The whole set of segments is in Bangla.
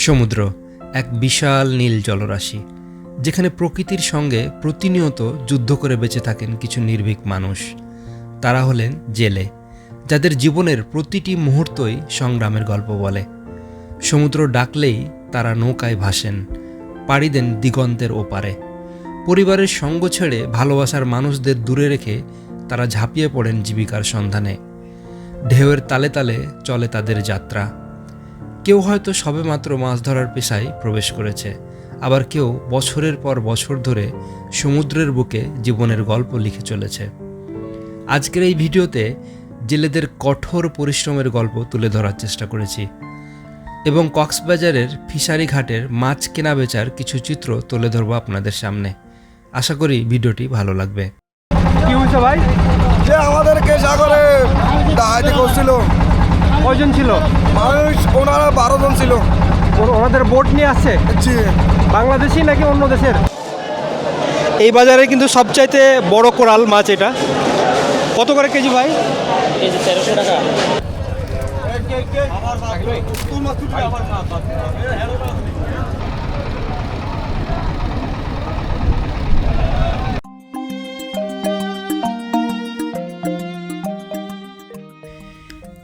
সমুদ্র, এক বিশাল নীল জলরাশি, যেখানে প্রকৃতির সঙ্গে প্রতিনিয়ত যুদ্ধ করে বেঁচে থাকেন কিছু নির্ভীক মানুষ। তারা হলেন জেলে, যাদের জীবনের প্রতিটি মুহূর্তই সংগ্রামের গল্প বলে। সমুদ্র ডাকলেই তারা নৌকায় ভাসেন, পাড়ি দেন দিগন্তের ওপারে। পরিবারের সঙ্গ ছেড়ে ভালোবাসার মানুষদের দূরে রেখে তারা ঝাঁপিয়ে পড়েন জীবিকার সন্ধানে। ঢেউয়ের তালে তালে চলে তাদের যাত্রা। কেউ হয়তো সবেমাত্র মাছ ধরার পেশায় প্রবেশ করেছে আবার কেউ বছরের পর বছর ধরে সমুদ্রের বুকে জীবনের গল্প লিখে চলেছে। আজকের এই ভিডিওতে জেলেদের কঠোর পরিশ্রমের গল্প তুলে ধরার চেষ্টা করেছি এবং কক্সবাজারের ফিশারি ঘাটের মাছ কেনা বেচার কিছু চিত্র তুলে ধরবো আপনাদের সামনে। আশা করি ভিডিওটি ভালো লাগবে। কি হয়েছে ভাই? যে আমাদেরকে সাগরে ডাহাইতে করছিল। কয়জন ছিল? মানুষ ওনারা বারো জন ছিল। ওনাদের বোট নিয়ে আসছে? জি। বাংলাদেশি নাকি অন্য দেশের? এই বাজারে কিন্তু সবচাইতে বড় কোরাল মাছ এটা। কত করে কেজি ভাই?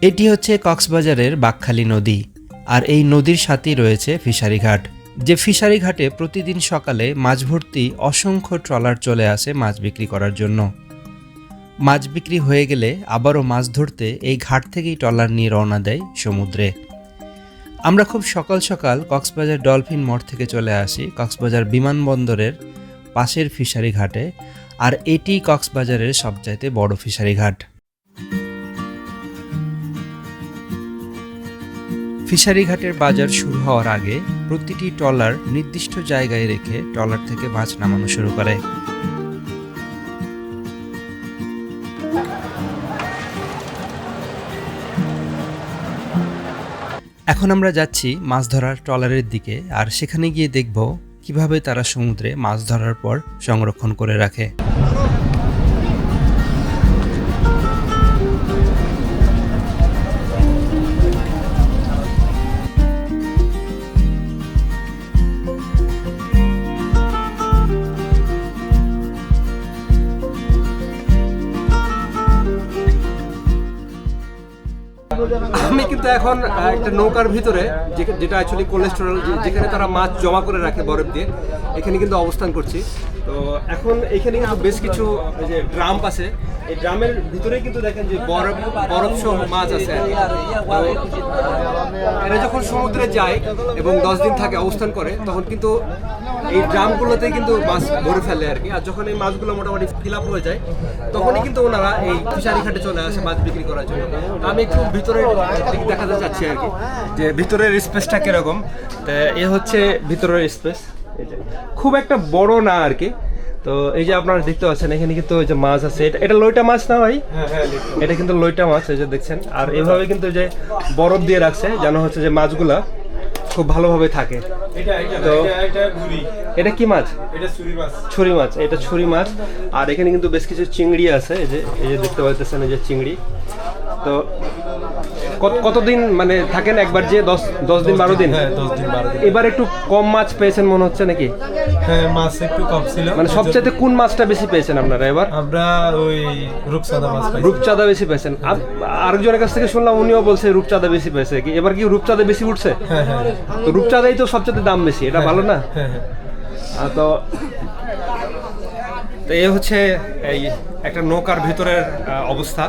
এটি হচ্ছে কক্সবাজারের বাকখালী নদী, আর এই নদীর সাথেই রয়েছে ফিশারি ঘাট যে ফিশারি ঘাটে প্রতিদিন সকালে মাছ ভর্তি অসংখ্য ট্রলার চলে আসে মাছ বিক্রি করার জন্য। মাছ বিক্রি হয়ে গেলে আবারও মাছ ধরতে এই ঘাট থেকেই ট্রলার নিয়ে রওনা দেয় সমুদ্রে। আমরা খুব সকাল সকাল কক্সবাজার ডলফিন মঠ থেকে চলে আসি, কক্সবাজার বিমানবন্দরের পাশের ফিশারি ঘাটে আর এটি কক্সবাজারের সবচাইতে বড় ফিশারি ঘাট ফিশারি ঘাটের বাজার শুরু হওয়ার আগে প্রতিটি ট্রলার নির্দিষ্ট জায়গায় রেখে ট্রলার থেকে মাছ নামানো শুরু করে। এখন আমরা যাচ্ছি মাছ ধরার ট্রলারের দিকে আর সেখানে গিয়ে দেখব কীভাবে তারা সমুদ্রে মাছ ধরার পর সংরক্ষণ করে রাখে। নৌকার ভিতরে যেটা অ্যাকচুয়ালি কোলেস্টেরল যেখানে তারা মাছ জমা করে রাখে বরফ দিয়ে, এখানে কিন্তু অবস্থান করছি। তো এখন এখানে কিন্তু বেশ কিছু যে ড্রাম আছে। এই ড্রামের ভিতরে কিন্তু দেখেন যে বরফ বরফ সহ মাছ আছে। এরা যখন সমুদ্রে যায় এবং দশ দিন থাকে অবস্থান করে, তখন কিন্তু এই ড্রামগুলোতেই কিন্তু মাছ ভরে ফেলে আর কি। আর যখন এই মাছগুলো মোটামুটি ফিল আপ হয়ে যায়, তখনই কিন্তু ওনারা এই ফিশারি ঘাটে চলে আসে মাছ বিক্রি করার জন্য। আমি একটু ভিতরে দেখাতে চাচ্ছি আর কি। যে ভিতরের স্পেসটা কীরকম? তো এ হচ্ছে ভিতরের স্পেস। খুব একটা বড় না আর কি। তো এই যে আপনারা দেখতে পাচ্ছেন এখানে কিন্তু ওই যে মাছ আছে। এটা এটা লইটা মাছ না ভাই? এটা কিন্তু লইটা মাছ এই যে দেখছেন। আর এভাবে কিন্তু যে বরফ দিয়ে রাখছে যেন হচ্ছে যে মাছগুলা খুব ভালোভাবে থাকে। তো এটা কি মাছ? ছুরি মাছ। এটা ছুরি মাছ। আর এখানে কিন্তু বেশ কিছু চিংড়ি আছে এই যে এই যে দেখতে পাচ্ছেন এই যে চিংড়ি। তো কতদিন মানে থাকেন একবার যে দশ দশ দিন বারো দিন? হ্যাঁ দশ দিন বারো দিন। এবার একটু কম মাছ পেয়েছেন মনে হচ্ছে নাকি? হ্যাঁ মাছ একটু কম ছিল। মানে সবচাইতে কোন মাছটা বেশি পেয়েছেন আপনারা এবার? আমরা ওই রূপসাদা মাছ রূপচাঁদা বেশি পেয়েছেন। আর- আরেকজনের কাছ থেকে শুনলাম উনিও বলছে রূপচাঁদা বেশি পেয়েছে। কি এবার কি রূপচাঁদা বেশি উঠছে? হ্যাঁ হ্যাঁ তো রূপচাঁদাই তো সবচেয়ে দাম বেশি এটা ভালো না? হ্যাঁ হ্যাঁ। তো তো এই হচ্ছে এই একটা নৌকার ভিতরের অবস্থা।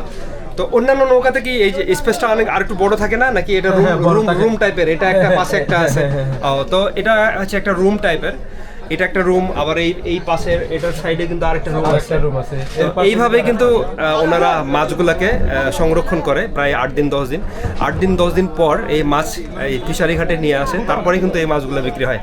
তো অন্যান্য নৌকাতে কি এই যে স্পেসটা অনেক আর একটু বড় থাকে না? নাকি এটা রুম রুম টাইপের এটা একটা হ্যাঁ, পাশে একটা হ্যাঁ, আছে। হ্যাঁ, তো এটা হচ্ছে একটা রুম টাইপের এটা একটা রুম আবার এই এই পাশের এটার সাইডে কিন্তু আরেকটা রুম আছে। রুম আছে। এইভাবে কিন্তু ওনারা মাছগুলোকে সংরক্ষণ করে প্রায় আট দিন দশ দিন। আট দিন দশ দিন পর এই মাছ এই ফিশারি ঘাটে নিয়ে আসেন। তারপরে কিন্তু এই মাছগুলো বিক্রি হয়।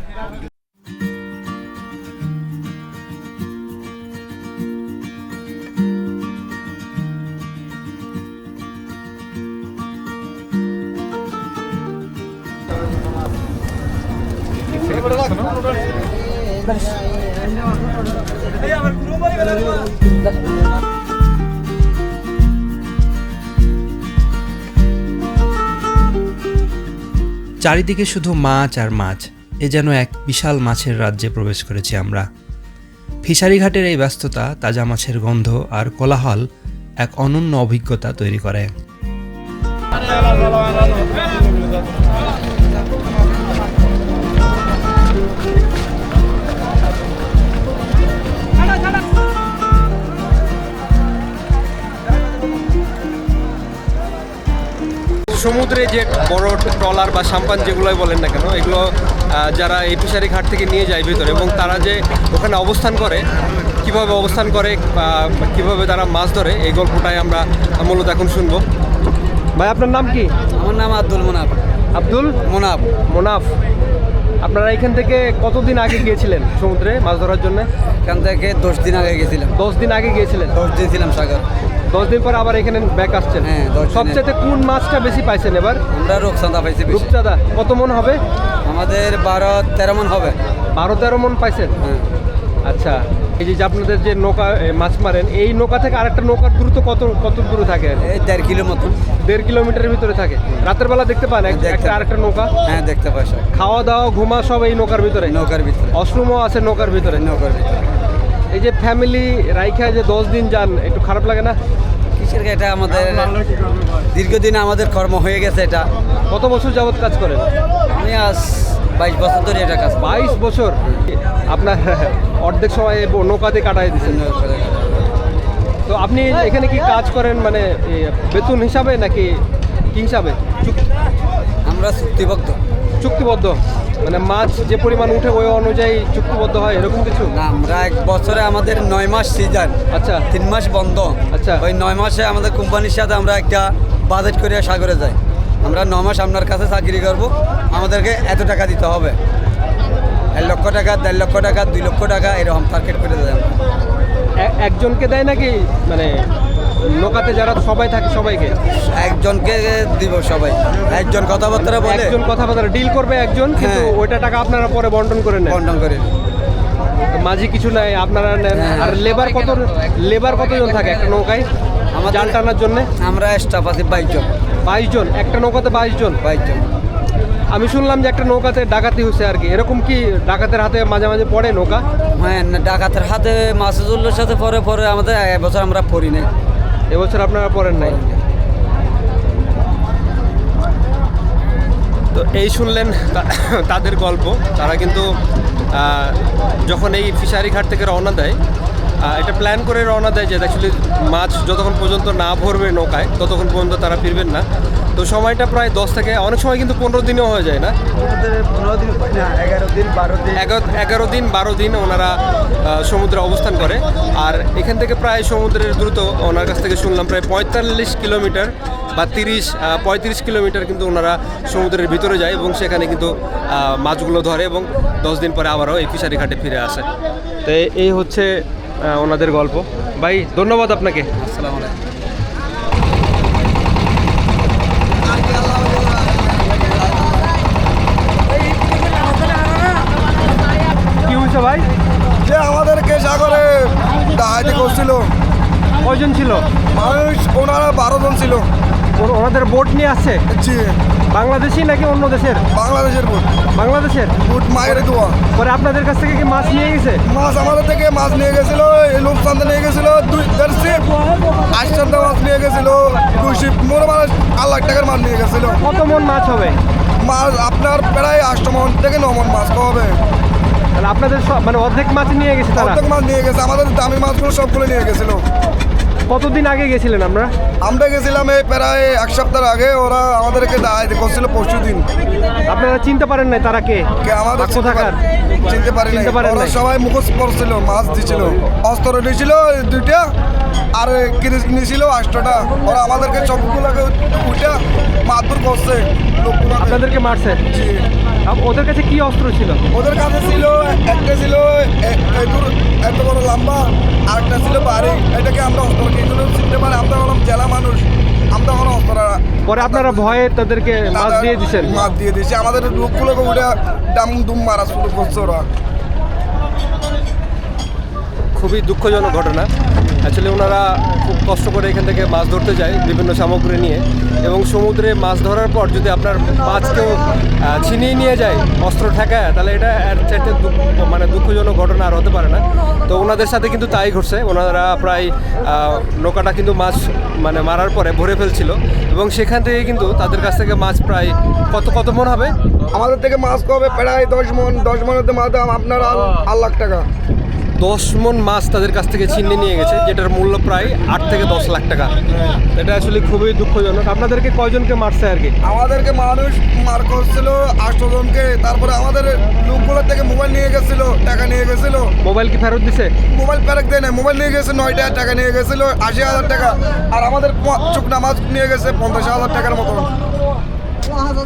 চারিদিকে শুধু মাছ আর মাছ। এ যেন এক বিশাল মাছের রাজ্যে প্রবেশ করেছি আমরা। ফিশারিঘাটের এই ব্যস্ততা, তাজা মাছের গন্ধ আর কোলাহল এক অনন্য অভিজ্ঞতা তৈরি করে। সমুদ্রে যে বড় ট্রলার বা সাম্পান যেগুলোই বলেন না কেন এগুলো যারা এই ফিশারি ঘাট থেকে নিয়ে যায় ভিতরে এবং তারা যে ওখানে অবস্থান করে কীভাবে অবস্থান করে বা কীভাবে তারা মাছ ধরে এই গল্পটাই আমরা মূলত এখন শুনব। ভাই আপনার নাম কি? আমার নাম আব্দুল মোনাফ। আব্দুল? মোনাফ। মোনাফ। আপনারা এখান থেকে কতদিন আগে গিয়েছিলেন সমুদ্রে মাছ ধরার জন্য? এখান থেকে দশ দিন আগে গেছিলাম দশ দিন আগে গিয়েছিলেন? দশ দিন ছিলাম সাগর। দশ দিন পর আবার এখানে ব্যাক আসছেন। হ্যাঁ। সবচেয়ে কোন মাছটা বেশি পাইছেন এবার? আমরা রূপসান্দা পাইছি রূপচাঁদা কত মন হবে? আমাদের বারো তেরো মন হবে। বারো তেরো মন পাইছেন? হ্যাঁ। আচ্ছা এই যে আপনাদের যে নৌকা মাছ মারেন এই নৌকা থেকে আরেকটা নৌকার দূরত্ব কত কত দূরে থাকে? এই দেড় কিলো মতন। দেড় কিলোমিটারের ভিতরে থাকে। রাতের বেলা দেখতে পান একটা আরেকটা নৌকা? হ্যাঁ দেখতে পাই সব। খাওয়া দাওয়া ঘুমা সব এই নৌকার ভিতরে? নৌকার ভিতরে। অশ্রমও আছে নৌকার ভিতরে? নৌকার ভিতরে। এই যে ফ্যামিলি রাইখা যে দশ দিন যান একটু খারাপ লাগে না? কিসের এটা আমাদের দীর্ঘদিন আমাদের কর্ম হয়ে গেছে এটা। কত বছর যাবৎ কাজ করেন? আমি আজ বাইশ বছর ধরে এটা কাজ বাইশ বছর? আপনার অর্ধেক সময় নৌকাতে কাটাই দিচ্ছেন। তো আপনি এখানে কি কাজ করেন মানে বেতন হিসাবে নাকি কি হিসাবে? আমরা চুক্তিবদ্ধ। চুক্তিবদ্ধ। মানে মাছ যে পরিমাণ উঠে ওই অনুযায়ী চুক্তিবদ্ধ হয় এরকম কিছু? না আমরা এক বছরে আমাদের নয় মাস সিজন আচ্ছা। তিন মাস বন্ধ। আচ্ছা। ওই নয় মাসে আমাদের কোম্পানির সাথে আমরা একটা বাজেট করে সাগরে যাই। আমরা ন মাস আপনার কাছে চাকরি করব। আমাদেরকে এত টাকা দিতে হবে। এক লক্ষ টাকা দেড় লক্ষ টাকা দুই লক্ষ টাকা এরকম টার্গেট করে দেয় আমরা। একজনকে দেয় নাকি মানে নৌকাতে যারা সবাই থাকে সবাইকে? একজনকে দিব সবাই। একজন কথাবার্তা বলে। একজন কথাবার্তা ডিল করবে একজন কিন্তু হ্যাঁ। ওইটা টাকা আপনারা পরে বন্টন করে নেন। বন্টন করে মাঝি কিছু নাই আপনারা নেন। হ্যাঁ। আর লেবার কত লেবার কতজন থাকে একটা নৌকায়? আমাদের- জাল টানার জন্য? আমরা স্টাফ আছি বাইশ জন। বাইশ জন একটা নৌকাতে বাইশ জন? বাইশ জন। আমি শুনলাম যে একটা নৌকাতে ডাকাতি হয়েছে আর কি। এরকম কি ডাকাতের হাতে মাঝে মাঝে পড়ে নৌকা? হ্যাঁ ডাকাতের হাতে মাসুজুল্লোর সাথে পরে পরে আমাদের এবছর আমরা পড়ি নাই। এবছর আপনারা পড়েন নাই। তো এই শুনলেন তাদের গল্প। তারা কিন্তু যখন এই ফিশারি ঘাট থেকে রওনা দেয় এটা প্ল্যান করে রওনা দেয় যে অ্যাকচুয়ালি মাছ যতক্ষণ পর্যন্ত না ভরবে নৌকায়, ততক্ষণ পর্যন্ত তারা ফিরবেন না। তো সময়টা প্রায় দশ থেকে, অনেক সময় কিন্তু পনেরো দিনও হয়ে যায় না। এগারো দিন, বারো দিন ওনারা সমুদ্রে অবস্থান করে। আর এখান থেকে প্রায় সমুদ্রের দ্রুত ওনার কাছ থেকে শুনলাম প্রায় পঁয়তাল্লিশ কিলোমিটার বা তিরিশ পঁয়ত্রিশ কিলোমিটার কিন্তু ওনারা সমুদ্রের ভিতরে যায় এবং সেখানে কিন্তু মাছগুলো ধরে এবং দশ দিন পরে আবারও এই ফিশারি ঘাটে ফিরে আসে। তো এই- হচ্ছে ওনাদের গল্প। ভাই ধন্যবাদ আপনাকে। আসসালামু আলাইকুম। কি হয়েছে ভাই? যে আমাদেরকে সাগরে ডাহাইতে করছিল। কয়জন ছিল? মানুষ ওনারা বারো জন ছিল। ওনাদের বোট নিয়ে আসছে জি। বাংলাদেশি নাকি অন্য দেশের? বাংলাদেশের বুট বাংলাদেশের? বুট মায়ের দোয়া। পরে আপনাদের কাছ থেকে কি মাছ নিয়ে গেছে? মাছ আমাদের থেকে মাছ নিয়ে গেছিল এই লোকসান্দা নিয়ে গেছিল দুই দেড় শিপ আটচান্দা মাছ নিয়ে গেছিল দুই শিপ মোট মানুষ আট লাখ টাকার মাছ নিয়ে গেছিল। কত মন মাছ হবে? মাছ আপনার প্রায় আষ্ট মন থেকে ন মন মাছ তাহলে আপনাদের সব মানে অর্ধেক মাছ নিয়ে গেছে তারা? অর্ধেক মাছ নিয়ে গেছে আমাদের দামি মাছগুলো সবগুলো নিয়ে গেছিল। কতদিন আগে গেছিলেন আমরা? আমরা গেছিলাম এই প্রায় এক সপ্তাহ আগে ওরা আমাদেরকে করছিল পরশু দিন। আপনারা চিনতে পারেন নাই তারা কে? কে আমাদের বাক্য চিনতে? পারে- ওরা সবাই মুখোশ পড়ছিল মাছ দিছিল অস্ত্র নিয়েছিল দুইটা আর কিনে নিয়েছিল আষ্টটা ওরা আমাদেরকে সবগুলোকে উঠে মারধর করছে। আপনাদেরকে মারছে? জি। আপ- ওদের কাছে কি অস্ত্র ছিল? ওদের কাছে ছিল একটা ছিল এত বড় লম্বা আর একটা ছিল বাড়ি। এটাকে আমরা অস্ত্র এগুলো চিনতে পারি? আমরা হলাম জেলা মানুষ। আমরা কোনো অস্ত্র পরে আপনারা ভয়ে তাদেরকে মাছ দিয়ে দিচ্ছেন মাছ দিয়ে দিয়েছে। আমাদের লোকগুলোকে উঠে ডাম দুম মারা শুরু করছে ওরা। খুবই দুঃখজনক ঘটনা। অ্যাকচুয়ালি ওনারা খুব কষ্ট করে এখান থেকে মাছ ধরতে যায় বিভিন্ন সামগ্রী নিয়ে। এবং সমুদ্রে মাছ ধরার পর যদি আপনার মাছ কেউ ছিনিয়ে নিয়ে যায়, অস্ত্র ঠেকায়, তাহলে এটা চাইতে মানে দুঃখজনক ঘটনা আর হতে পারে না। তো ওনাদের সাথে কিন্তু তাই ঘটছে। ওনারা প্রায় নৌকাটা কিন্তু মাছ মানে মারার পরে ভরে ফেলছিল। এবং সেখান থেকে কিন্তু তাদের কাছ থেকে মাছ প্রায় কত কত মন হবে? আমাদের থেকে মাছ কবে? প্রায় দশ মন, দশ মনের মাছ দাম আপনার আট লাখ টাকা। দশ মন মাছ তাদের কাছ থেকে ছিনিয়ে নিয়ে গেছে যেটার মূল্য প্রায় আট থেকে দশ লাখ টাকা। এটা আসলে খুবই দুঃখজনক। আপনাদেরকে কয়জনকে মারছে আর কি? আমাদেরকে মানুষ মার করছিল আটশো জনকে তারপরে আমাদের লোকগুলোর থেকে মোবাইল নিয়ে গেছিল টাকা নিয়ে গেছিল। মোবাইল কি ফেরত দিছে? মোবাইল ফেরত দেয় না মোবাইল নিয়ে গেছে নয়টা টাকা নিয়ে গেছিল আশি হাজার টাকা। আর আমাদের চুকনা মাছ নিয়ে গেছে পঞ্চাশ হাজার টাকার মতো।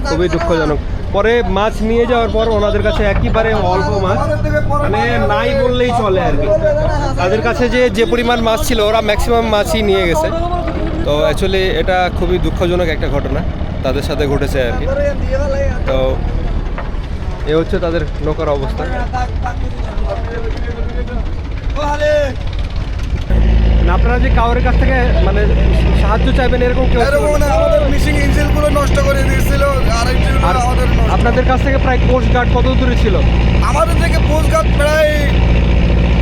খুবই দুঃখজনক। পরে মাছ নিয়ে যাওয়ার পর ওনাদের কাছে একেবারে অল্প মাছ। মানে নাই বললেই চলে আর কি। তাদের কাছে যে যে পরিমাণ মাছ ছিল, ওরা ম্যাক্সিমাম মাছই নিয়ে গেছে। তো অ্যাকচুয়ালি এটা খুবই দুঃখজনক একটা ঘটনা তাদের সাথে ঘটেছে আর কি। তো এ হচ্ছে তাদের নৌকার অবস্থা। আপনারা যে কাউরের কাছ থেকে মানে সাহায্য চাইবেন এরকম কেউ এরকম না? না আমাদের মিশিং ইঞ্জিনগুলো নষ্ট করে দিয়েছিল আর ইঞ্জিনগুলো আর আমাদের আপনাদের কাছ থেকে প্রায় কোস্ট গার্ড কত দূরে ছিল? আমাদের থেকে পোস্টঘাট প্রায়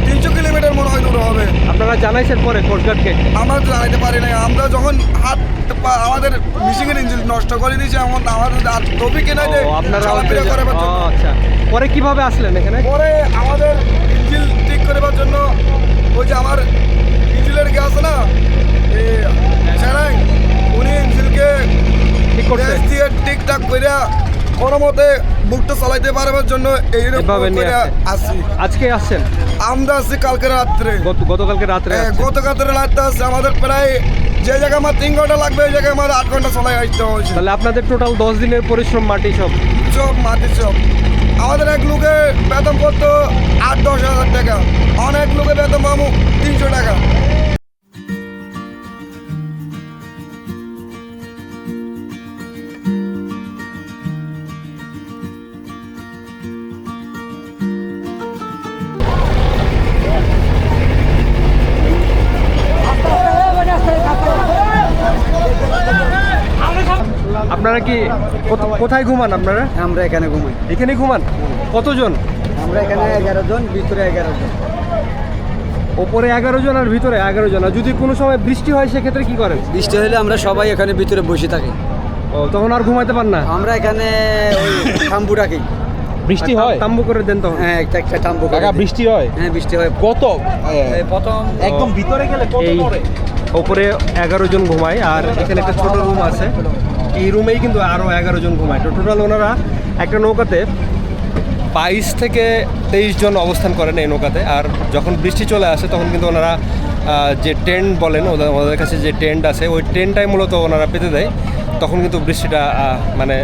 তিনশো কিলোমিটার মনে হয় দূর হবে। আপনারা জানাইছেন পরে কোস্ট গার্ডকে আমরা জানাইতে পারি না আমরা যখন হাত আমাদের মিশিং এর ইঞ্জিন নষ্ট করে দিয়েছে এমন আমাদের আর টপি কেনা দেয় আপনারা আচ্ছা। পরে কীভাবে আসলেন এখানে? পরে আমাদের ইঞ্জিন ঠিক করার জন্য ওই যে আমার ইঞ্জিনের কে আছে না উনি ইঞ্জিনকে ঠিক গ্যাস দিয়ে ঠিকঠাক করে কোনো মতে বুকটা চালাইতে পারবার জন্য আসছি। আজকে আসছেন? আমরা আসছি কালকে রাত্রে। গত গতকালকে রাত্রে হ্যাঁ, আসছেন। গতকাল রাত্রে আসছে আমাদের প্রায় যে জায়গায় আমার তিন ঘণ্টা লাগবে ওই জায়গায় আমার আট ঘণ্টা চলাই আসতে হয়েছে। তাহলে আপনাদের টোটাল দশ দিনের পরিশ্রম মাটি সব? চপ মাটি চপ আমাদের এক লোকে বেতন করতো আট দশ হাজার টাকা। অনেক লোকে বেতন পাবো তিনশো টাকা। আপনারা কি কোথায় ঘুমান আপনারা? আমরা এখানে ঘুমাই। এখানে ঘুমান? কতজন? আমরা এখানে এগারো জন ভিতরে এগারো জন। ওপরে এগারো জন আর ভিতরে এগারো জন। আর যদি কোনো সময় বৃষ্টি হয় সেক্ষেত্রে কি করেন? বৃষ্টি হলে আমরা সবাই এখানে ভিতরে বসে থাকি। ও তখন আর ঘুমাইতে পার না? আমরা এখানে ওই থাম্বু রাখি বৃষ্টি হয়? তাম্বু করে দেন তখন। হ্যাঁ একটা একটা থাম্বু করে কাকা বৃষ্টি হয়? হ্যাঁ বৃষ্টি হয়। কত? প্রথম একদম ভিতরে গেলে কত পড়ে ওপরে এগারো জন ঘুমায় আর এখানে একটা ছোট রুম আছে। এই রুমেই কিন্তু আরও এগারো জন ঘুমায়। তো টোটাল ওনারা একটা নৌকাতে বাইশ থেকে তেইশ জন অবস্থান করেন এই নৌকাতে। আর যখন বৃষ্টি চলে আসে, তখন কিন্তু ওনারা যে টেন্ট বলেন ওদের কাছে যে টেন্ট আছে, ওই টেন্টটাই মূলত ওনারা পেতে দেয়। তখন কিন্তু বৃষ্টিটা মানে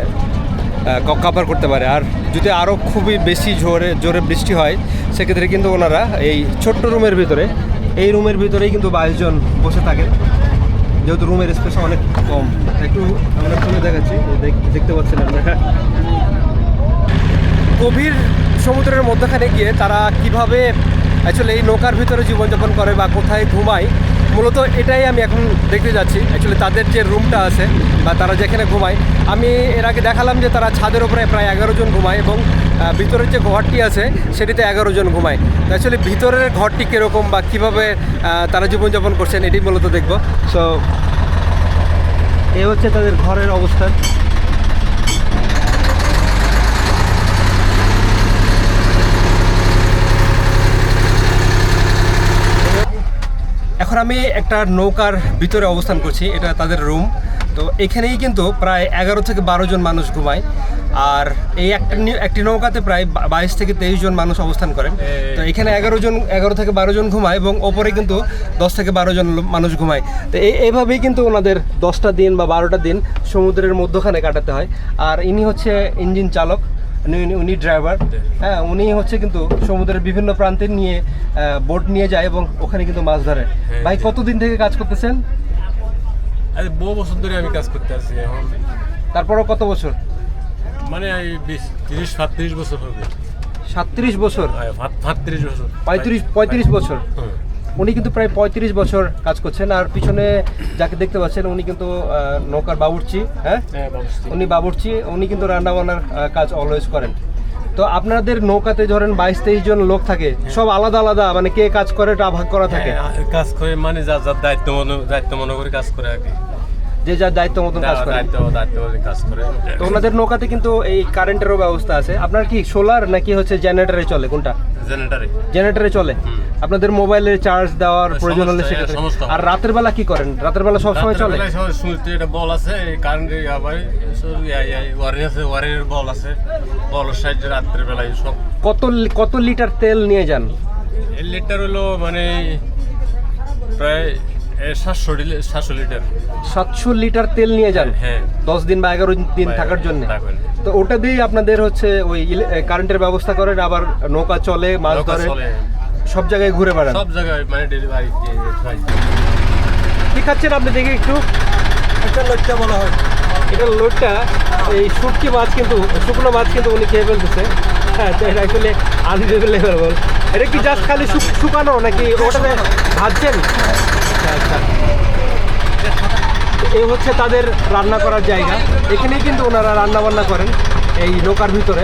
কাভার করতে পারে। আর যদি আরও খুবই বেশি জোরে জোরে বৃষ্টি হয়, সেক্ষেত্রে কিন্তু ওনারা এই ছোট্ট রুমের ভিতরে, এই রুমের ভিতরেই কিন্তু বাইশ জন বসে থাকেন। যেহেতু রুমের স্পেস অনেক কম, একটু আমরা খুলে দেখাচ্ছি দেখ- দেখতে পাচ্ছেন আপনারা। গভীর সমুদ্রের মধ্যখানে গিয়ে তারা কীভাবে অ্যাকচুয়ালি এই নৌকার ভিতরে জীবনযাপন করে বা কোথায় ঘুমায়, মূলত এটাই আমি এখন দেখতে যাচ্ছি। অ্যাকচুয়ালি তাদের যে রুমটা আছে বা তারা যেখানে ঘুমায়, আমি এর আগে দেখালাম যে তারা ছাদের ওপরে প্রায় এগারো জন ঘুমায় এবং ভিতরের যে ঘরটি আছে, সেটিতে এগারো জন ঘুমায়। অ্যাকচুয়ালি ভিতরের ঘরটি কীরকম বা কীভাবে তারা জীবনযাপন করছেন, এটি মূলত দেখব। সো এই হচ্ছে তাদের ঘরের অবস্থান। এখন আমি একটা নৌকার ভিতরে অবস্থান করছি, এটা তাদের রুম তো এখানেই কিন্তু প্রায় এগারো থেকে বারো জন মানুষ ঘুমায়। আর এই একটা একটি নৌকাতে প্রায় বাইশ থেকে তেইশ জন মানুষ অবস্থান করেন। তো এখানে এগারো জন এগারো থেকে বারো জন ঘুমায় এবং ওপরে কিন্তু দশ থেকে বারো জন মানুষ ঘুমায়। তো এই এইভাবেই কিন্তু ওনাদের দশটা দিন বা বারোটা দিন সমুদ্রের মধ্যখানে কাটাতে হয়। আর ইনি হচ্ছে ইঞ্জিন চালক উনি ড্রাইভার। হ্যাঁ উনি হচ্ছে কিন্তু সমুদ্রের বিভিন্ন প্রান্তে নিয়ে বোট নিয়ে যায় এবং ওখানে কিন্তু মাছ ধরে। ভাই কতদিন থেকে কাজ করতেছেন? আরে বহু বছর ধরে আমি কাজ করতে আছি এখন। তারপরও কত বছর? মানে বিশ তিরিশ সাতত্রিশ বছর হবে। সাতত্রিশ বছর? সাতত্রিশ বছর। পঁয়ত্রিশ পঁয়ত্রিশ বছর? উনি কিন্তু প্রায় পঁয়ত্রিশ বছর কাজ করছেন আর পিছনে যাকে দেখতে পাচ্ছেন উনি কিন্তু নৌকার বাবুর্চি হ্যাঁ? হ্যাঁ উনি বাবুর্চি উনি কিন্তু রান্না বান্নার আহ, কাজ অলওয়েজ করেন। তো আপনাদের নৌকাতে ধরেন বাইশ তেইশ জন লোক থাকে সব আলাদা আলাদা মানে কে কাজ করে এটা ভাগ করা থাকে? হ্যাঁ, কাজ করে মানে যার যার দায়িত্ব মনে দায়িত্ব মনে করে কাজ করে আর কি। যে যার দায়িত্ব মতন কাজ করে। দায়িত্ব দায়িত্ব কাজ করে। তো ওনাদের নৌকাতে কিন্তু এই কারেন্টেরও ব্যবস্থা আছে। আপনার কি সোলার নাকি হচ্ছে জেনারেটরে চলে কোনটা? জেনারেটারে। জেনারেটরে চলে। আপনাদের মোবাইলে চার্জ দেওয়ার প্রয়োজন হলে সেটা আর রাতের বেলা কি করেন? রাতের বেলা সব সময় চলে? শুনতে একটা বল আছে কারেন্ট আবার ওয়ারিং আছে ওয়ারিং বল আছে। বলের সাইডে রাত্রের বেলায় সব। কত কত লিটার তেল নিয়ে যান? লিটার হলো মানে প্রায় সাতশো সাতশো লিটার। সাতশো লিটার তেল নিয়ে যান? হ্যাঁ। দশ দিন বা এগারো দিন থাকার জন্য? থাকার জন্য। তো ওটা দিয়েই আপনাদের হচ্ছে ওই কারেন্টের ব্যবস্থা করেন আবার নৌকা চলে মাছ ধরে সব জায়গায় ঘুরে বেড়ান? সব জায়গায় মানে ডেলিভারি কি খাচ্ছেন আপনি দেখে একটু। একটা লজ্জা বলা হয়। এটা লোডটা এই শুটকি মাছ কিন্তু শুকনো মাছ কিন্তু উনি খেয়ে ফেলতেছে। হ্যাঁ তো এটা আসলে আনরিলেবল এটা কি জাস্ট খালি শুকানো নাকি ওটাতে ভাজছেন? আচ্ছা আচ্ছা। এই হচ্ছে তাদের রান্না করার জায়গা। এখানেই কিন্তু ওনারা রান্না বান্না করেন এই নৌকার ভিতরে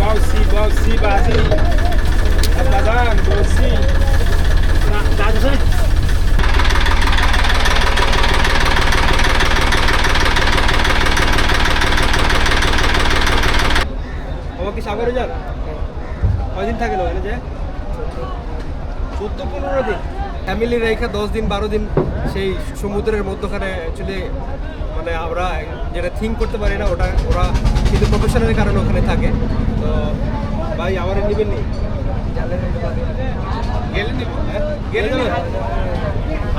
Balsi, balsi, basi. Badan, balsi. আমার কি সাগরে যান কয়দিন থাকেন ওখানে যে চোদ্দ পনেরো দিন ফ্যামিলি রেখে দশ দিন, বারো দিন সেই সমুদ্রের মধ্যখানে অ্যাকচুয়ালি মানে আমরা যেটা থিঙ্ক করতে পারি না, ওটা ওরা কিন্তু প্রফেশনের কারণে ওখানে থাকে। তো ভাই আমার নিবেন নি? হ্যাঁ?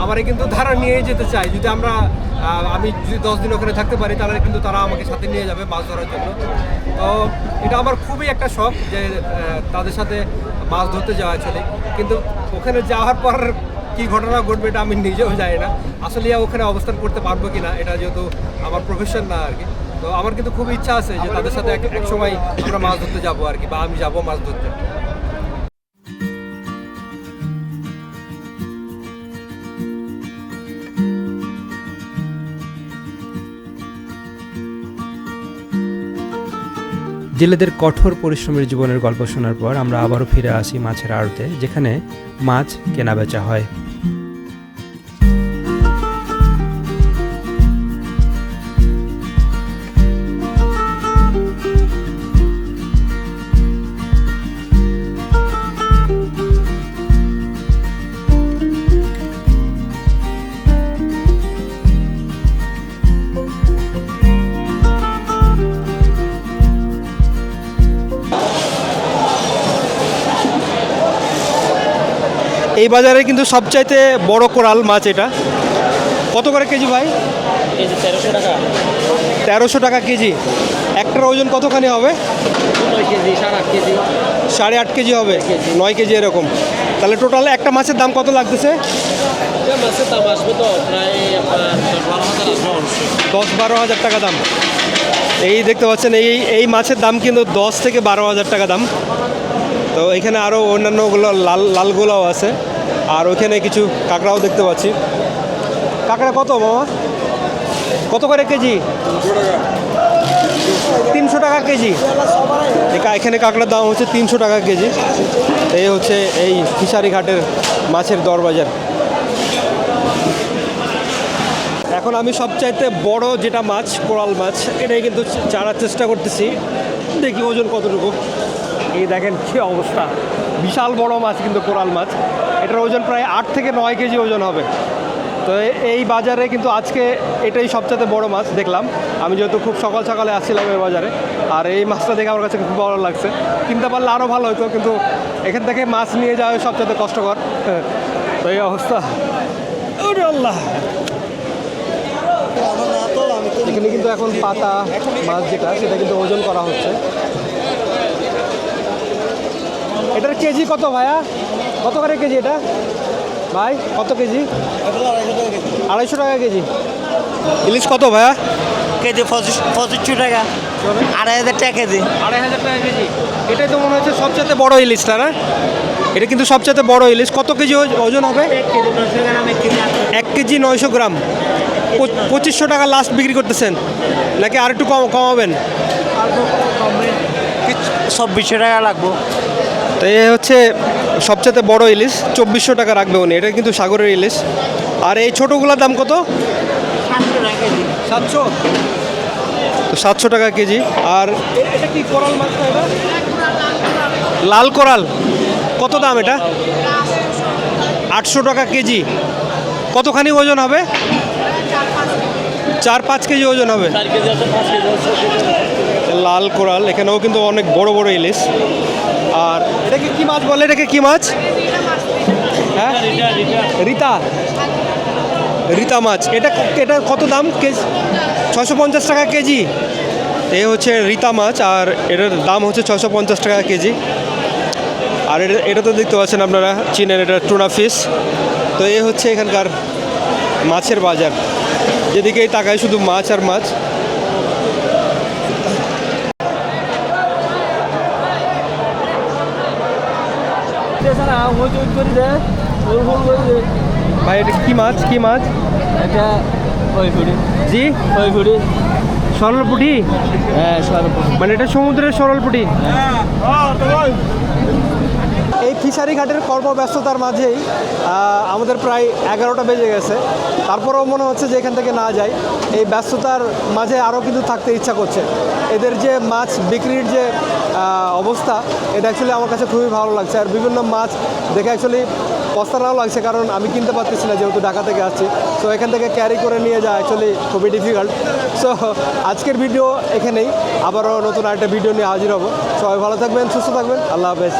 আমারে কিন্তু ধারা নিয়ে যেতে চাই যদি আমরা আমি যদি দশ দিন ওখানে থাকতে পারি, তাহলে কিন্তু তারা আমাকে সাথে নিয়ে যাবে মাছ ধরার জন্য। তো এটা আমার খুবই একটা শখ যে তাদের সাথে মাছ ধরতে যাওয়া অ্যাকচুয়ালি কিন্তু ওখানে যাওয়ার পর কি ঘটনা ঘটবে এটা আমি নিজেও জানি না। আসলে ওখানে অবস্থান করতে পারব কি না এটা যেহেতু আমার প্রফেশন না আর কি। তো আমার কিন্তু খুব ইচ্ছা আছে যে তাদের সাথে এক সময় আমরা মাছ ধরতে যাব আর কি, বা আমি যাব মাছ ধরতে। জেলেদের কঠোর পরিশ্রমের জীবনের গল্প শোনার পর আমরা আবারও ফিরে আসি মাছের আড়তে, যেখানে মাছ কেনা বেচা হয়। এই বাজারে কিন্তু সবচাইতে বড় কোরাল মাছ এটা। কত করে কেজি ভাই? তেরোশো টাকা। তেরোশো টাকা কেজি। একটার ওজন কতখানি হবে? কেজি সাড়ে আট কেজি। সাড়ে আট কেজি হবে। নয় কেজি। এরকম। তাহলে টোটাল একটা মাছের দাম কত লাগতেছে? মাছের দাম আসবে তো প্রায় দশ বারো হাজার টাকা দাম। এই দেখতে পাচ্ছেন এই এই মাছের দাম কিন্তু দশ থেকে বারো হাজার টাকা দাম। তো এখানে আরও অন্যান্যগুলো লাল লালগুলোও আছে। আর ওইখানে কিছু কাঁকড়াও দেখতে পাচ্ছি। কাঁকড়া কত মামা? কত করে কেজি? তিনশো টাকা কেজি। এখানে কাঁকড়ার দাম হচ্ছে তিনশো টাকা কেজি। এই হচ্ছে এই ফিশারি ঘাটের মাছের দরবাজার। এখন আমি সবচাইতে বড় যেটা মাছ, কোরাল মাছ, এটাই কিন্তু চাড়ার চেষ্টা করতেছি। দেখি ওজন কতটুকু। এই দেখেন কি অবস্থা। বিশাল বড় মাছ কিন্তু কোরাল মাছ। এটার ওজন প্রায় আট থেকে নয় কেজি ওজন হবে। তো এই বাজারে কিন্তু আজকে এটাই সবচেয়ে বড় মাছ দেখলাম। আমি যেহেতু খুব সকাল সকালে আসছিলাম এই বাজারে আর এই মাছটা দেখে আমার কাছে খুব ভালো লাগছে। কিনতে পারলে আরও ভালো হতো কিন্তু এখান থেকে মাছ নিয়ে যাওয়া সবচেয়ে কষ্টকর। তো এই অবস্থা। আল্লাহ। এখানে কিন্তু এখন পাতা মাছ যেটা সেটা কিন্তু ওজন করা হচ্ছে। এটার কেজি কত ভাইয়া? কত করে কেজি এটা? ভাই কত কেজি? আড়াইশো টাকা কেজি। ইলিশ কত ভাইয়া? কেজি পঁচিশ পঁচিশশো টাকা। আড়াই হাজার টাকা কেজি। আড়াই হাজার টাকা কেজি। এটাই তো মনে হচ্ছে সবচেয়ে বড় ইলিশটা না? এটা কিন্তু সবচেয়ে বড় ইলিশ। কত কেজি ওজ- ওজন হবে? এক কেজি নয়শো গ্রাম পঁচিশশো টাকা লাস্ট বিক্রি করতেছেন। নাকি আর একটু কম কমাবেন? চব্বিশশো টাকা লাগবো। তো এ হচ্ছে সবচেয়ে বড় ইলিশ চব্বিশশো টাকা রাখবে উনি। এটা কিন্তু সাগরের ইলিশ। আর এই ছোটোগুলোর দাম কত? সাতশো। তো সাতশো টাকা কেজি। আর এটা কি কোরাল মাছ লাল কোরাল কত দাম এটা? আটশো টাকা কেজি। কতখানি ওজন হবে? চার পাঁচ কেজি ওজন হবে। লাল কোরাল এখানেও কিন্তু অনেক বড় বড় ইলিশ। আর এটাকে কি মাছ বলে? এটাকে কি মাছ? হ্যাঁ? রিতা। রিতা মাছ। এটা এটা কত দাম? কেজি ছশো পঞ্চাশ টাকা কেজি। এ হচ্ছে রিতা মাছ, আর এটার দাম হচ্ছে ছশো পঞ্চাশ টাকা কেজি। আর এটা এটা তো দেখতে পাচ্ছেন আপনারা চিনেন এটা টুনা ফিশ। তো এ হচ্ছে এখানকার মাছের বাজার। যেদিকেই তাকায় শুধু মাছ আর মাছ। ভাই এটা কি মাছ? কি মাছ? এটা জি? ওই ফুড়ি সরল পুঁটি হ্যাঁ সর্বোচ্চ মানে এটা সমুদ্রের সরল পুঁটি এই ফিশারি ঘাটের কর্মব্যস্ততার মাঝেই আমাদের প্রায় এগারোটা বেজে গেছে। তারপরেও মনে হচ্ছে যে এখান থেকে না যাই। এই ব্যস্ততার মাঝে আরও কিন্তু থাকতে ইচ্ছা করছে। এদের যে মাছ বিক্রির যে অবস্থা। এটা অ্যাকচুয়ালি আমার কাছে খুবই ভালো লাগছে। আর বিভিন্ন মাছ দেখে অ্যাকচুয়ালি পস্তারাও লাগছে, কারণ আমি কিনতে পারতেছি না যেহেতু ঢাকা থেকে আসছি। সো এখান থেকে ক্যারি করে নিয়ে যাওয়া অ্যাকচুয়ালি খুবই ডিফিকাল্ট সো আজকের ভিডিও এখানেই। আবারও নতুন আরেকটা ভিডিও নিয়ে হাজির হব। সবাই ভালো থাকবেন, সুস্থ থাকবেন। আল্লাহ হাফেজ।